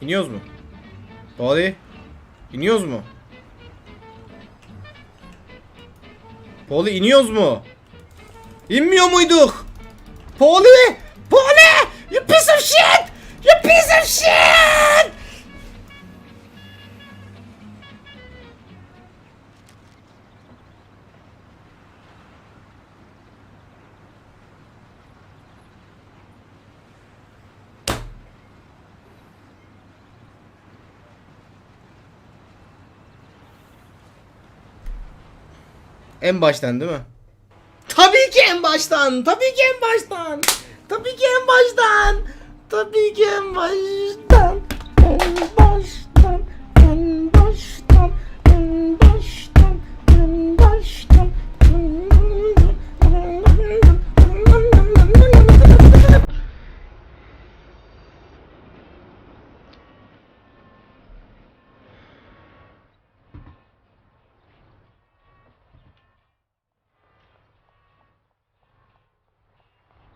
İniyoruz mu? Poli? İniyoruz mu? Poli iniyoruz mu? İnmiyor muyduk? Poli! En baştan değil mi? Tabii ki en baştan. Tabii ki en baştan. Tabii ki en baştan. Tabii ki en baştan.